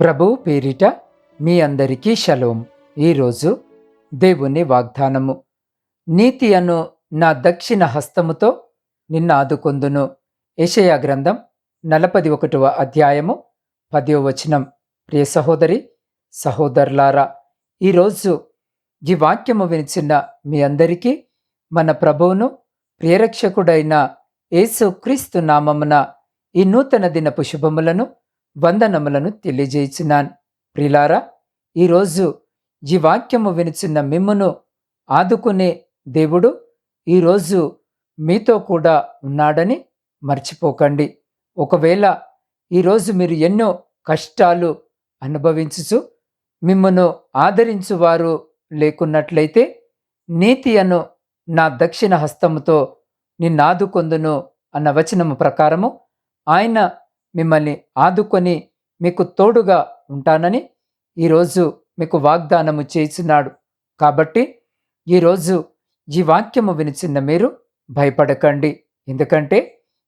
ప్రభు పేరిట మీ అందరికీ షలోం. ఈరోజు దేవుని వాగ్దానము. నీతి అను నా దక్షిణ హస్తముతో నిన్న ఆదుకొందును ఏషయా గ్రంథం నలపది ఒకటవ అధ్యాయము పదో వచనం. ప్రియ సహోదరి సహోదరులారా ఈరోజు ఈ వాక్యము వినిచిన మీ అందరికీ మన ప్రభువును ప్రియరక్షకుడైన యేసు క్రీస్తు నామమున ఈ నూతన దినపు శుభములను వందనములను తెలియజేయుచున్నాను. ప్రిలారా ఈరోజు ఈ వాక్యము వినిచున్న మిమ్మును ఆదుకునే దేవుడు ఈరోజు మీతో కూడా ఉన్నాడని మర్చిపోకండి. ఒకవేళ ఈరోజు మీరు ఎన్నో కష్టాలు అనుభవించుచు మిమ్మను ఆదరించువారు లేకున్నట్లయితే నీతి అను నా దక్షిణ హస్తముతో నిన్నాదుకొందును అన్న వచనము ప్రకారము ఆయన మిమ్మల్ని ఆదుకొని మీకు తోడుగా ఉంటానని ఈరోజు మీకు వాగ్దానము చేస్తున్నాడు కాబట్టి ఈరోజు ఈ వాక్యము వినిచిన్న మీరు భయపడకండి. ఎందుకంటే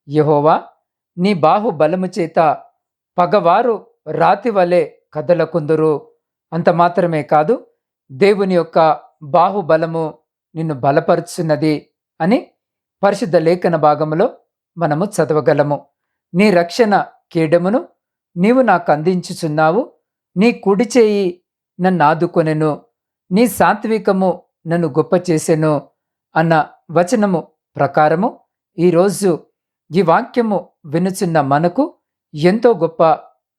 యహోవా నీ బాహుబలము చేత పగవారు రాతి వలె కదలకుందురు. అంత మాత్రమే కాదు దేవుని యొక్క బాహుబలము నిన్ను బలపరుచున్నది అని పరిశుద్ధ లేఖన భాగంలో మనము చదవగలము. నీ రక్షణ కీడమును నీవు నాకు అందించుచున్నావు నీ కుడి చేయి నన్ను ఆదుకొనెను. నీ సాత్వికము నన్ను గొప్ప చేసెను అన్న వచనము ప్రకారము ఈరోజు ఈ వాక్యము వినుచున్న మనకు ఎంతో గొప్ప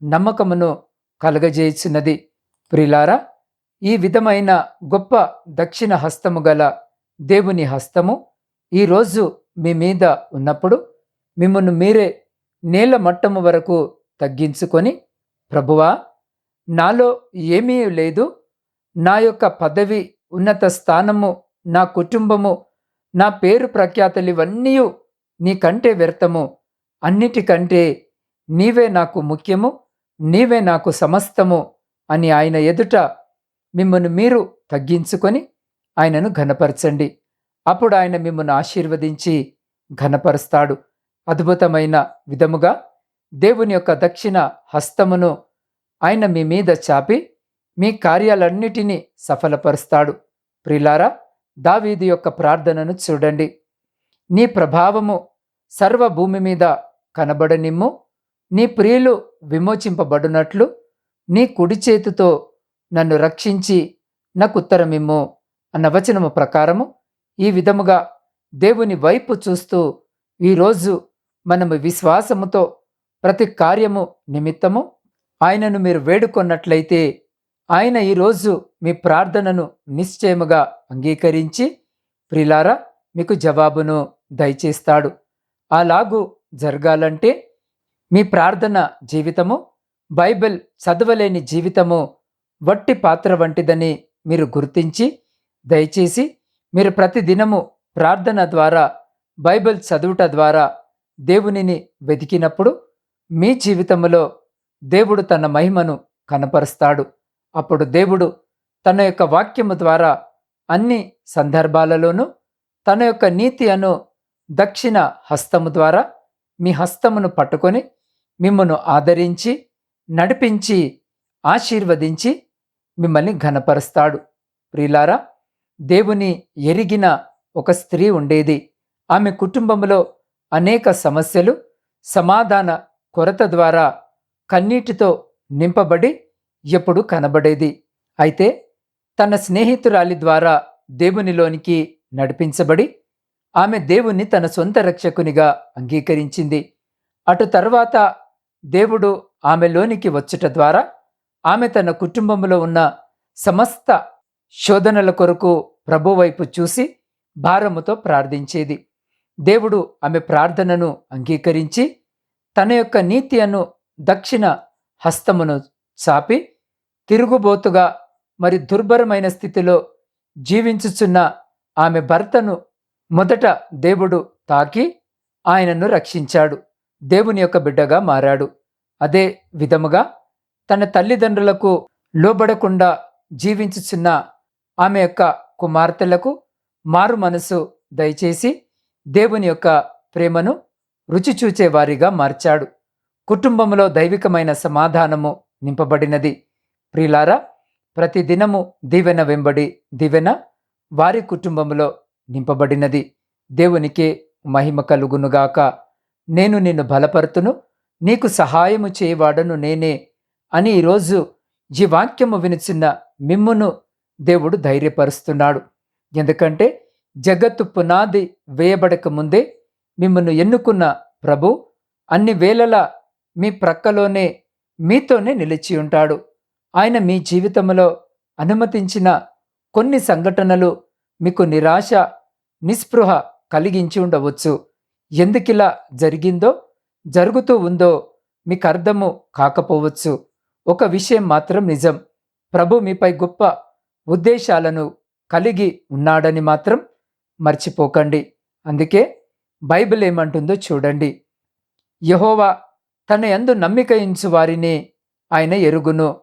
నమ్మకమును కలగజేయుచున్నది. ప్రిలారా ఈ విధమైన గొప్ప దక్షిణ హస్తము గల దేవుని హస్తము ఈరోజు మీ మీద ఉన్నప్పుడు మిమ్మల్ని మీరే నేల మట్టము వరకు తగ్గించుకొని ప్రభువా నాలో ఏమీ లేదు. నా యొక్క పదవి ఉన్నత స్థానము నా కుటుంబము నా పేరు ప్రఖ్యాతలివన్నీ నీ నీకంటే వ్యర్థము. అన్నిటికంటే నీవే నాకు ముఖ్యము నీవే నాకు సమస్తము అని ఆయన ఎదుట మిమ్మల్ని మీరు తగ్గించుకొని ఆయనను ఘనపరచండి. అప్పుడు ఆయన మిమ్మల్ని ఆశీర్వదించి ఘనపరుస్తాడు. అద్భుతమైన విధముగా దేవుని యొక్క దక్షిణ హస్తమును ఆయన మీ మీద చాపి మీ కార్యాలన్నిటినీ సఫలపరుస్తాడు. ప్రిలారా దావీది యొక్క ప్రార్థనను చూడండి. నీ ప్రభావము సర్వభూమి మీద కనబడనిమ్ము. నీ ప్రియులు విమోచింపబడినట్లు నీ కుడి చేతితో నన్ను రక్షించి నాకు ఉత్తరమిమ్ము అన్న వచనము ప్రకారము ఈ విధముగా దేవుని వైపు చూస్తూ ఈరోజు మనము విశ్వాసముతో ప్రతి కార్యము నిమిత్తము ఆయనను మీరు వేడుకొన్నట్లయితే ఆయన ఈరోజు మీ ప్రార్థనను నిశ్చయముగా అంగీకరించి ప్రిలారా మీకు జవాబును దయచేస్తాడు. అలాగూ జరగాలంటే మీ ప్రార్థన జీవితము బైబిల్ చదవలేని జీవితము వట్టి పాత్ర వంటిదని మీరు గుర్తించి దయచేసి మీరు ప్రతిదినము ప్రార్థన ద్వారా బైబిల్ చదువుట ద్వారా దేవునిని వెతికినప్పుడు మీ జీవితంలో దేవుడు తన మహిమను కనపరుస్తాడు. అప్పుడు దేవుడు తన యొక్క వాక్యము ద్వారా అన్ని సందర్భాలలోనూ తన యొక్క నీతి అను దక్షిణ హస్తము ద్వారా మీ హస్తమును పట్టుకొని మిమ్మను ఆదరించి నడిపించి ఆశీర్వదించి మిమ్మల్ని ఘనపరుస్తాడు. ప్రియులారా దేవుని ఎరిగిన ఒక స్త్రీ ఉండేది. ఆమె కుటుంబంలో అనేక సమస్యలు సమాధాన కొరత ద్వారా కన్నీటితో నింపబడి ఎప్పుడు కనబడేది. అయితే తన స్నేహితురాలి ద్వారా దేవునిలోనికి నడిపించబడి ఆమె దేవుణ్ణి తన సొంత రక్షకునిగా అంగీకరించింది. అటు తర్వాత దేవుడు ఆమెలోనికి వచ్చుట ద్వారా ఆమె తన కుటుంబంలో ఉన్న సమస్త శోధనల కొరకు ప్రభు వైపు చూసి భారముతో ప్రార్థించేది. దేవుడు ఆమె ప్రార్థనను అంగీకరించి తన యొక్క నీతి అను దక్షిణ హస్తమును చాపి తిరుగుబోతుగా మరి దుర్భరమైన స్థితిలో జీవించుచున్న ఆమె భర్తను మొదట దేవుడు తాకి ఆయనను రక్షించాడు. దేవుని యొక్క బిడ్డగా మారాడు. అదే విధముగా తన తల్లిదండ్రులకు లోబడకుండా జీవించుచున్న ఆమె యొక్క కుమార్తెలకు మారు మనసు దయచేసి దేవుని యొక్క ప్రేమను రుచి చూచేవారిగా మార్చాడు. కుటుంబంలో దైవికమైన సమాధానము నింపబడినది. ప్రిలారా ప్రతి దినము దీవెన వెంబడి దీవెన వారి కుటుంబంలో నింపబడినది. దేవునికే మహిమ కలుగునుగాక. నేను నిన్ను బలపరుతును నీకు సహాయము చేయవాడను నేనే అని ఈరోజు ఈ వాక్యము వినుచున్న మిమ్మును దేవుడు ధైర్యపరుస్తున్నాడు. ఎందుకంటే జగత్తు పునాది వేయబడక ముందే మిమ్మల్ని ఎన్నుకున్న ప్రభు అన్ని వేళలా మీ ప్రక్కలోనే మీతోనే నిలిచి ఉంటాడు. ఆయన మీ జీవితంలో అనుమతించిన కొన్ని సంఘటనలు మీకు నిరాశ నిస్పృహ కలిగించి ఉండవచ్చు. ఎందుకిలా జరిగిందో జరుగుతూ ఉందో మీకు అర్థము కాకపోవచ్చు. ఒక విషయం మాత్రం నిజం. ప్రభు మీపై గొప్ప ఉద్దేశాలను కలిగి ఉన్నాడని మాత్రం మర్చిపోకండి. అందుకే బైబిల్ ఏమంటుందో చూడండి. యహోవా తన యందు నమ్మిక ఇంచు వారిని ఆయన ఎరుగును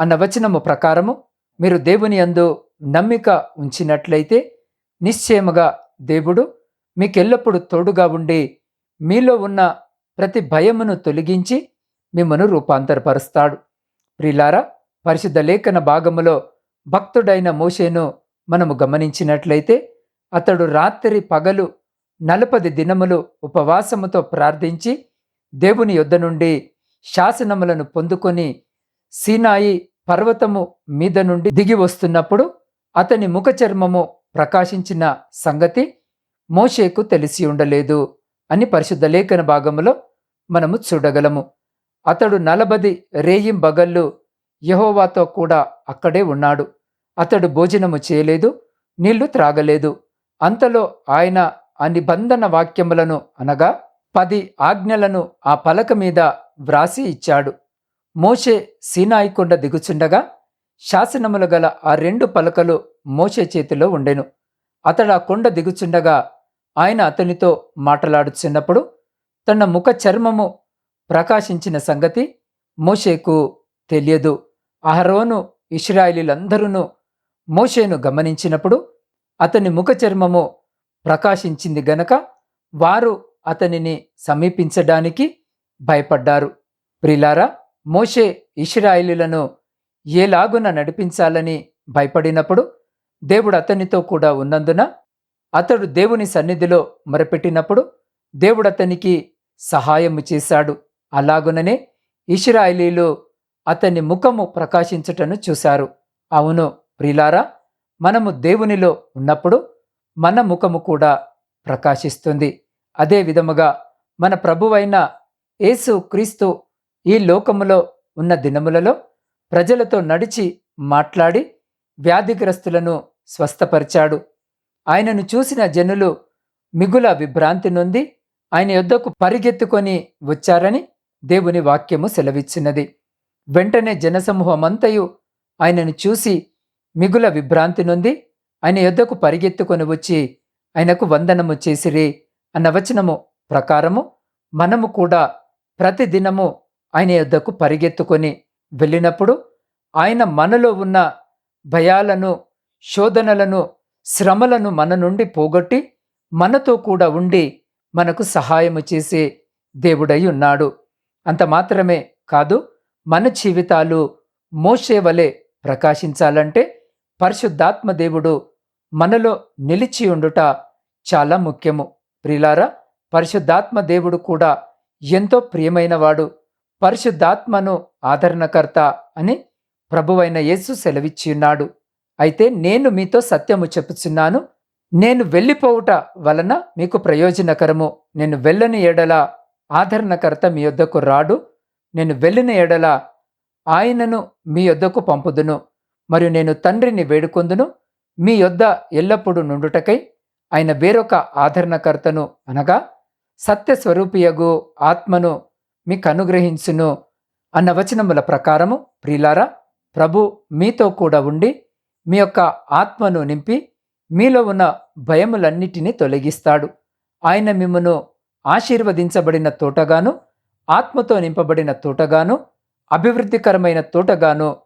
అన్న వచనము ప్రకారము మీరు దేవుని యందు నమ్మిక ఉంచినట్లయితే నిశ్చయముగా దేవుడు మీకెల్లప్పుడు తోడుగా ఉండి మీలో ఉన్న ప్రతి భయమును తొలగించి మిమ్మను రూపాంతరపరుస్తాడు. ప్రిలారా పరిశుద్ధ లేఖన భాగములో భక్తుడైన మోషేను మనము గమనించినట్లయితే అతడు రాత్రి పగలు నలపది దినములు ఉపవాసముతో ప్రార్థించి దేవుని యొద్ద నుండి శాసనములను పొందుకొని సీనాయి పర్వతము మీద నుండి దిగి వస్తున్నప్పుడు అతని ముఖచర్మము ప్రకాశించిన సంగతి మోషేకు తెలిసి ఉండలేదు అని పరిశుద్ధ లేఖన భాగములో మనము చూడగలము. అతడు నలబది రేయిం బగళ్ళు యహోవాతో కూడా అక్కడే ఉన్నాడు. అతడు భోజనము చేయలేదు నీళ్ళు త్రాగలేదు. అంతలో ఆయన ఆ నిబంధన వాక్యములను అనగా పది ఆజ్ఞలను ఆ పలక మీద వ్రాసి ఇచ్చాడు. మోషే సీనాయికొండ దిగుచుండగా శాసనములు గల ఆ రెండు పలకలు మోషే చేతిలో ఉండెను. అతడు ఆ కొండ దిగుచుండగా ఆయన అతనితో మాట్లాడుచున్నప్పుడు తన ముఖ చర్మము ప్రకాశించిన సంగతి మోషేకు తెలియదు. అహరోను ఇస్రాయిలీలందరూ మోషేను గమనించినప్పుడు అతని ముఖ చర్మము ప్రకాశించింది గనక వారు అతనిని సమీపించడానికి భయపడ్డారు. ప్రిలారా మోషే ఇష్రాయిలులను ఏలాగున నడిపించాలని భయపడినప్పుడు దేవుడు అతనితో కూడా ఉన్నందున అతడు దేవుని సన్నిధిలో మొరపెట్టినప్పుడు దేవుడు అతనికి సహాయము చేశాడు. అలాగుననే ఇష్రాయిలీలు అతని ముఖము ప్రకాశించుటను చూశారు. అవును ప్రిలారా మనము దేవునిలో ఉన్నప్పుడు మన ముఖము కూడా ప్రకాశిస్తుంది. అదే విధముగా మన ప్రభువైన యేసు క్రీస్తు ఈ లోకములో ఉన్న దినములలో ప్రజలతో నడిచి మాట్లాడి వ్యాధిగ్రస్తులను స్వస్థపరిచాడు. ఆయనను చూసిన జనులు మిగుల విభ్రాంతి నొంది ఆయన యొద్దకు పరిగెత్తుకొని వచ్చారని దేవుని వాక్యము సెలవిచ్చినది. వెంటనే జనసమూహమంతయు ఆయనను చూసి మిగుల విభ్రాంతి నుండి ఆయన యొద్దకు పరిగెత్తుకొని వచ్చి ఆయనకు వందనము చేసిరి అన్న వచనము ప్రకారము మనము కూడా ప్రతిదినము ఆయన యొద్దకు పరిగెత్తుకొని వెళ్ళినప్పుడు ఆయన మనలో ఉన్న భయాలను శోధనలను శ్రమలను మన నుండి పోగొట్టి మనతో కూడా ఉండి మనకు సహాయము చేసే దేవుడై ఉన్నాడు. అంత మాత్రమే కాదు మన జీవితాలు మోసే వలె ప్రకాశించాలంటే పరిశుద్ధాత్మ దేవుడు మనలో నిలిచి ఉండుట చాలా ముఖ్యము. ప్రిలారా పరిశుద్ధాత్మ దేవుడు కూడా ఎంతో ప్రియమైనవాడు పరిశుద్ధాత్మను ఆదరణకర్త అని ప్రభువైన యేసు సెలవిచ్చి ఉన్నాడు. అయితే నేను మీతో సత్యము చెప్పుచున్నాను. నేను వెళ్ళిపోవుట వలన మీకు ప్రయోజనకరము. నేను వెళ్ళని ఎడల ఆదరణకర్త మీ యొద్దకు రాడు. నేను వెళ్ళిన ఎడల ఆయనను మీ యొద్దకు పంపుదును. మరియు నేను తండ్రిని వేడుకొందును. మీ యొద్ద ఎల్లప్పుడూ నుండుటకై ఆయన వేరొక ఆదరణకర్తను అనగా సత్యస్వరూపియగు ఆత్మను మీకు అనుగ్రహించును అన్న వచనముల ప్రకారము ప్రిలారా ప్రభు మీతో కూడా ఉండి మీ యొక్క ఆత్మను నింపి మీలో ఉన్న భయములన్నిటినీ తొలగిస్తాడు. ఆయన మిమ్మను ఆశీర్వదించబడిన తోటగాను ఆత్మతో నింపబడిన తోటగాను అభివృద్ధికరమైన తోటగాను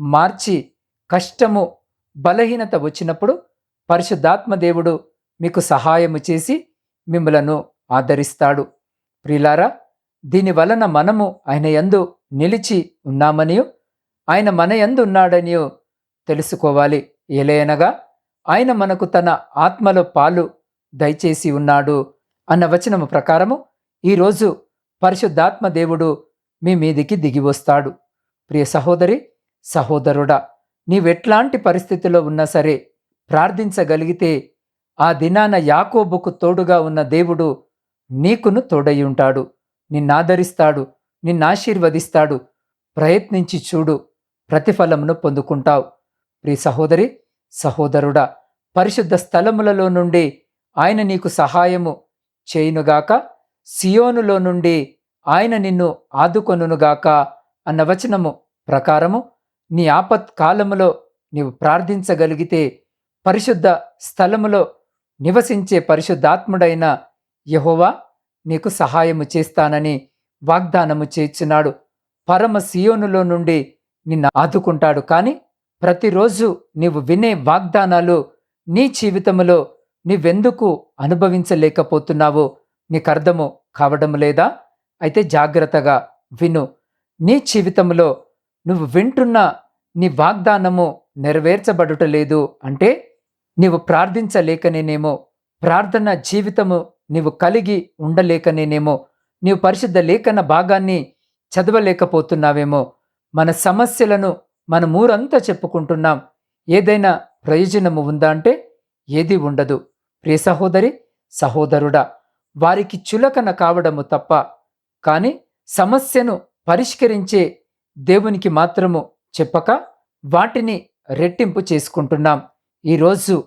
మార్చి కష్టము బలహీనత వచ్చినప్పుడు పరిశుద్ధాత్మ దేవుడు మీకు సహాయము చేసి మిమ్మలను ఆదరిస్తాడు. ప్రిలారా దీని వలన మనము ఆయన యందు నిలిచి ఉన్నామనియు ఆయన మన యందు ఉన్నాడనియు తెలుసుకోవాలి. ఏలయనగా ఆయన మనకు తన ఆత్మలో పాలు దయచేసి ఉన్నాడు అన్న వచనము ప్రకారము ఈరోజు పరిశుద్ధాత్మ దేవుడు మీ మీదికి దిగివస్తాడు ప్రియ సహోదరి సహోదరుడా నీవెట్లాంటి పరిస్థితిలో ఉన్నా సరే ప్రార్థించగలిగితే ఆ దినాన యాకోబుకు తోడుగా ఉన్న దేవుడు నీకును తోడయ్యుంటాడు నిన్నాదరిస్తాడు నిన్నాశీర్వదిస్తాడు. ప్రయత్నించి చూడు ప్రతిఫలమును పొందుకుంటావు. ప్రియ సహోదరి సహోదరుడా పరిశుద్ధ స్థలములలో నుండి ఆయన నీకు సహాయము చేయునుగాక సియోనులో నుండి ఆయన నిన్ను ఆదుకొనుగాక అన్న వచనము ప్రకారము నీ ఆపత్ కాలములో నీవు ప్రార్థించగలిగితే పరిశుద్ధ స్థలములో నివసించే పరిశుద్ధాత్ముడైన యహోవా నీకు సహాయము చేస్తానని వాగ్దానము చేర్చున్నాడు పరమ సియోనులో నుండి నిన్ను ఆదుకుంటాడు. కానీ ప్రతిరోజు నీవు వినే వాగ్దానాలు నీ జీవితములో నీవెందుకు అనుభవించలేకపోతున్నావో నీకు అర్థము కావడం లేదా? అయితే జాగ్రత్తగా విను. నీ జీవితంలో నువ్వు వింటున్న నీ వాగ్దానము నెరవేర్చబడుటలేదు అంటే నీవు ప్రార్థించలేకనేనేమో ప్రార్థన జీవితము నీవు కలిగి ఉండలేకనేనేమో నీవు పరిశుద్ధ లేఖన భాగాన్ని చదవలేకపోతున్నావేమో మన సమస్యలను మన ఊరంతా చెప్పుకుంటున్నాం. ఏదైనా ప్రయోజనము ఉందా అంటే ఏది ఉండదు. ప్రియ సహోదరి సహోదరుడా వారికి చులకన కావడము తప్ప కానీ సమస్యను పరిష్కరించే దేవునికి మాత్రము చెప్పక వాటిని రెట్టింపు చేసుకుంటున్నాం. ఈరోజు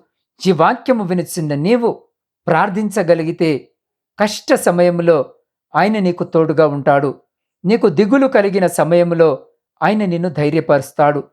ఈ వాక్యము వినిచిన్న నీవు ప్రార్థించగలిగితే కష్ట సమయంలో ఆయన నీకు తోడుగా ఉంటాడు. నీకు దిగులు కలిగిన సమయంలో ఆయన నిన్ను ధైర్యపరుస్తాడు.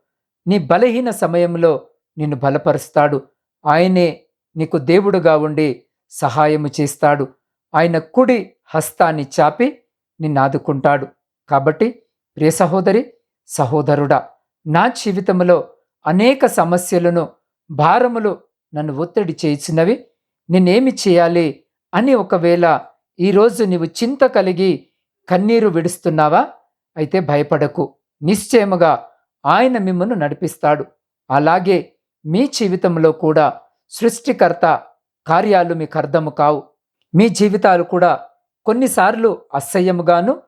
నీ బలహీన సమయంలో నిన్ను బలపరుస్తాడు. ఆయనే నీకు దేవుడుగా ఉండి సహాయము చేస్తాడు. ఆయన కుడి హస్తాన్ని చాపి నిన్ను ఆదుకుంటాడు. కాబట్టి ప్రియ సహోదరి సహోదరుడా నా జీవితంలో అనేక సమస్యలను భారములు నన్ను ఒత్తిడి చేసినవి నేనేమి చేయాలి అని ఒకవేళ ఈరోజు నీవు చింత కలిగి కన్నీరు విడుస్తున్నావా? అయితే భయపడకు. నిశ్చయముగా ఆయన మిమ్మల్ని నడిపిస్తాడు. అలాగే మీ జీవితంలో కూడా సృష్టికర్త కార్యాలు మీకు అర్థము కావు. మీ జీవితాలు కూడా కొన్నిసార్లు అసహ్యముగాను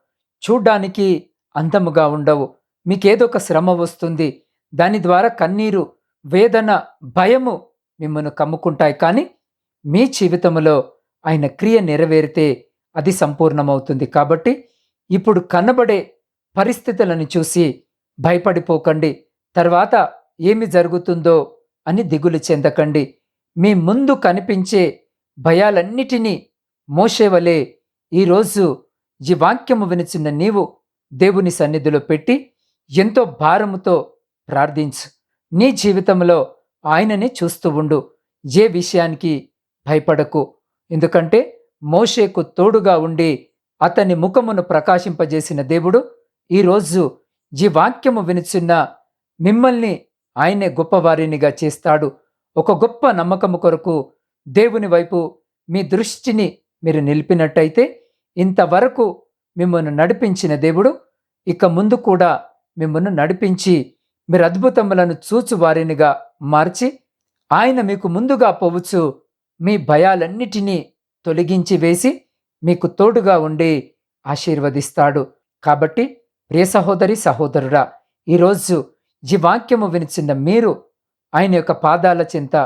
చూడ్డానికి అందముగా ఉండవు. మీకేదో ఒక శ్రమ వస్తుంది దాని ద్వారా కన్నీరు వేదన భయము మిమ్మల్ని కమ్ముకుంటాయి. కానీ మీ జీవితంలో ఆయన క్రియ నెరవేరితే అది సంపూర్ణమవుతుంది. కాబట్టి ఇప్పుడు కనబడే పరిస్థితులను చూసి భయపడిపోకండి. తర్వాత ఏమి జరుగుతుందో అని దిగులు చెందకండి. మీ ముందు కనిపించే భయాలన్నిటినీ మోసేవలే ఈరోజు ఈ వాక్యము వినిచిన నీవు దేవుని సన్నిధిలో పెట్టి ఎంతో భారముతో ప్రార్థించు. నీ జీవితంలో ఆయనని చూస్తూ ఉండు. ఏ విషయానికి భయపడకు. ఎందుకంటే మోషేకు తోడుగా ఉండి అతని ముఖమును ప్రకాశింపజేసిన దేవుడు ఈరోజు ఈ వాక్యము వినుచున్న మిమ్మల్ని ఆయనే గొప్పవారినిగా చేస్తాడు. ఒక గొప్ప నమ్మకము కొరకు దేవుని వైపు మీ దృష్టిని మీరు నిలిపినట్టయితే ఇంతవరకు మిమ్మల్ని నడిపించిన దేవుడు ఇక ముందు కూడా మిమ్మల్ని నడిపించి మీరు అద్భుతములను చూచు వారినిగా మార్చి ఆయన మీకు ముందుగా పోవచ్చు. మీ భయాలన్నిటినీ తొలగించి వేసి మీకు తోడుగా ఉండి ఆశీర్వదిస్తాడు. కాబట్టి ప్రియ సహోదరి సహోదరుడా ఈరోజు ఈ వాక్యము వినిచిన మీరు ఆయన యొక్క పాదాల చింత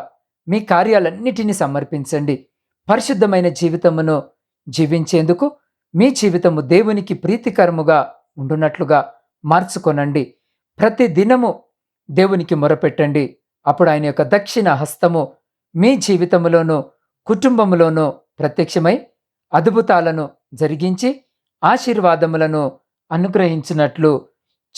మీ కార్యాలన్నిటినీ సమర్పించండి. పరిశుద్ధమైన జీవితమును జీవించేందుకు మీ జీవితము దేవునికి ప్రీతికరముగా ఉండునట్లుగా మార్చుకొనండి. ప్రతి దినము దేవునికి మొరపెట్టండి. అప్పుడు ఆయన యొక్క దక్షిణ హస్తము మీ జీవితములోనూ కుటుంబములోనూ ప్రత్యక్షమై అద్భుతాలను జరిగించి ఆశీర్వాదములను అనుగ్రహించినట్లు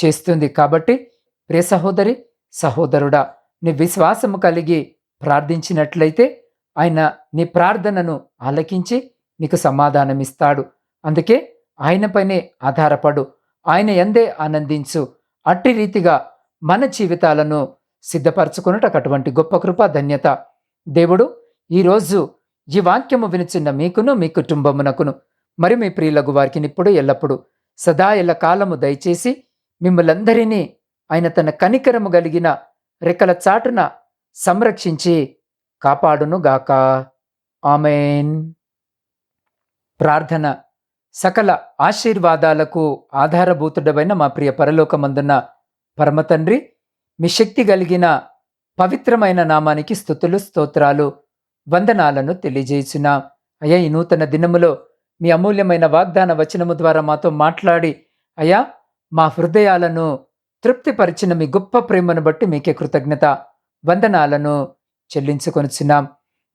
చేస్తుంది. కాబట్టి ప్రియ సహోదరి సహోదరుడా నీ విశ్వాసము కలిగి ప్రార్థించినట్లయితే ఆయన నీ ప్రార్థనను ఆలకించి నీకు సమాధానమిస్తాడు. అందుకే ఆయనపైనే ఆధారపడు. ఆయన ఎందే ఆనందించు. అట్టి రీతిగా మన జీవితాలను సిద్ధపరచుకున్నట్టు అటువంటి గొప్ప కృప ధన్యత. దేవుడు ఈరోజు ఈ వాక్యము వినిచిన్న మీకును మీ కుటుంబమునకును మరి మీ ప్రియులకు వారికి ఇప్పుడు ఎల్లప్పుడు సదా ఎల్ల కాలము దయచేసి మిమ్మలందరినీ ఆయన తన కనికరము కలిగిన రెక్కల చాటున సంరక్షించి కాపాడునుగాక. ఆమెన్. ప్రార్థన సకల ఆశీర్వాదాలకు ఆధారభూతుడమైన మా ప్రియ పరలోకమందున్న పరమతండ్రి మీ శక్తి కలిగిన పవిత్రమైన నామానికి స్థుతులు స్తోత్రాలు వందనాలను తెలియజేసిన అయ్యా ఈ నూతన దినములో మీ అమూల్యమైన వాగ్దాన వచనము ద్వారా మాతో మాట్లాడి అయ్యా మా హృదయాలను తృప్తిపరిచిన మీ గొప్ప ప్రేమను బట్టి మీకే కృతజ్ఞత వందనాలను చెల్లించుకొనిచున్నాం.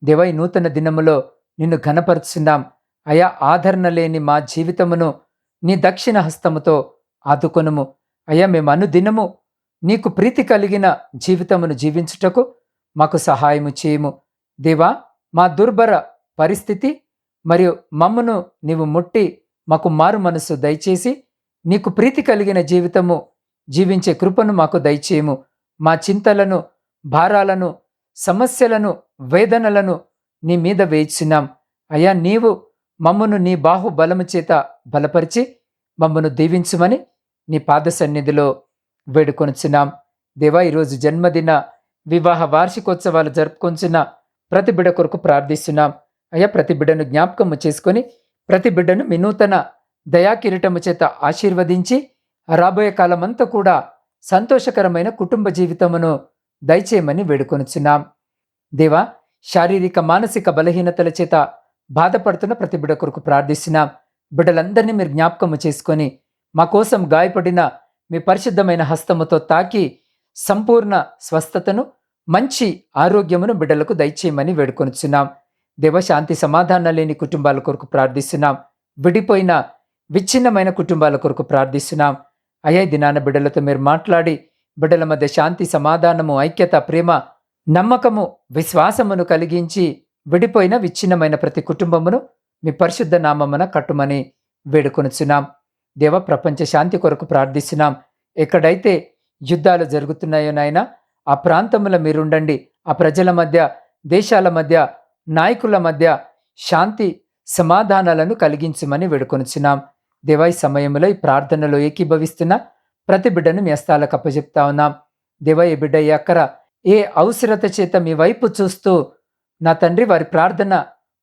దేవ ఈ నూతన దినములో నిన్ను ఘనపరుచున్నాం. అయా ఆదరణ లేని మా జీవితమును నీ దక్షిణ హస్తముతో ఆదుకొనుము. అయ్యా మేము అనుదినము నీకు ప్రీతి కలిగిన జీవితమును జీవించుటకు మాకు సహాయము చేయము. దేవా మా దుర్భర పరిస్థితి మరియు మమ్మను నీవు ముట్టి మాకు మారు మనసు దయచేసి నీకు ప్రీతి కలిగిన జీవితము జీవించే కృపను మాకు దయచేయము. మా చింతలను భారాలను సమస్యలను వేదనలను నీ మీద వేయిచున్నాం అయ్యా నీవు మమ్మను నీ బాహుబలము చేత బలపరిచి మమ్మను దీవించుమని నీ పాద సన్నిధిలో వేడుకొనుచున్నాం. దేవా ఈరోజు జన్మదిన వివాహ వార్షికోత్సవాలు జరుపుకొంచున్న ప్రతి బిడ్డ కొరకు ప్రార్థిస్తున్నాం. అయ్యా ప్రతి బిడ్డను జ్ఞాపకము చేసుకొని ప్రతి బిడ్డను వినూతన దయాకిరీటము చేత ఆశీర్వదించి రాబోయే కాలమంతా కూడా సంతోషకరమైన కుటుంబ జీవితమును దయచేయమని వేడుకొనుచున్నాం. దేవా శారీరక మానసిక బలహీనతల చేత బాధపడుతున్న ప్రతి బిడ్డ కొరకు ప్రార్థిస్తున్నాం బిడ్డలందరినీ మీరు జ్ఞాపకము చేసుకొని మా కోసం గాయపడిన మీ పరిశుద్ధమైన హస్తముతో తాకి సంపూర్ణ స్వస్థతను మంచి ఆరోగ్యమును బిడ్డలకు దయచేయమని వేడుకొనుచున్నాం. దేవశాంతి సమాధానం లేని కుటుంబాల కొరకు ప్రార్థిస్తున్నాం. విడిపోయిన విచ్ఛిన్నమైన కుటుంబాల కొరకు ప్రార్థిస్తున్నాం. అయ్యా దినాన బిడ్డలతో మీరు మాట్లాడి బిడ్డల మధ్య శాంతి సమాధానము ఐక్యత ప్రేమ నమ్మకము విశ్వాసమును కలిగించి విడిపోయిన విచ్ఛిన్నమైన ప్రతి కుటుంబమును మీ పరిశుద్ధ నామమున కట్టుమని వేడుకొనుచున్నాం. దేవ ప్రపంచ శాంతి కొరకు ప్రార్థిస్తున్నాం. ఎక్కడైతే యుద్ధాలు జరుగుతున్నాయో నాయన ఆ ప్రాంతంలో మీరుండండి. ఆ ప్రజల మధ్య దేశాల మధ్య నాయకుల మధ్య శాంతి సమాధానాలను కలిగించమని వేడుకొనుచున్నాం. దేవా ఈ సమయంలో ఈ ప్రార్థనలో ఏకీభవిస్తున్న ప్రతి బిడ్డను మీ అస్తాలకు అప్పచెప్తా ఉన్నాం. దేవా ఈ బిడ్డ ఈ అక్కర ఏ అవసరత చేత మీ వైపు చూస్తూ నా తండ్రి వారి ప్రార్థన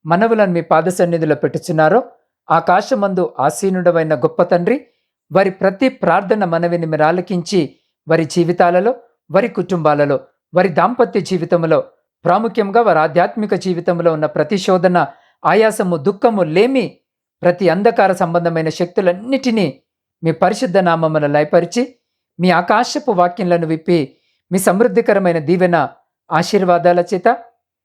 మనవులను మీ పాద సన్నిధిలో పెట్టుచున్నారో ఆకాశమందు ఆసీనుడమైన గొప్ప తండ్రి వారి ప్రతి ప్రార్థన మనవిని మీరు ఆలకించి వారి జీవితాలలో వారి కుటుంబాలలో వారి దాంపత్య జీవితంలో ప్రాముఖ్యంగా వారి ఆధ్యాత్మిక జీవితంలో ఉన్న ప్రతి శోధన ఆయాసము దుఃఖము లేమి ప్రతి అంధకార సంబంధమైన శక్తులన్నిటినీ మీ పరిశుద్ధ నామమును లయపరిచి మీ ఆకాశపు వాక్యంలను విప్పి మీ సమృద్ధికరమైన దీవెన ఆశీర్వాదాల చేత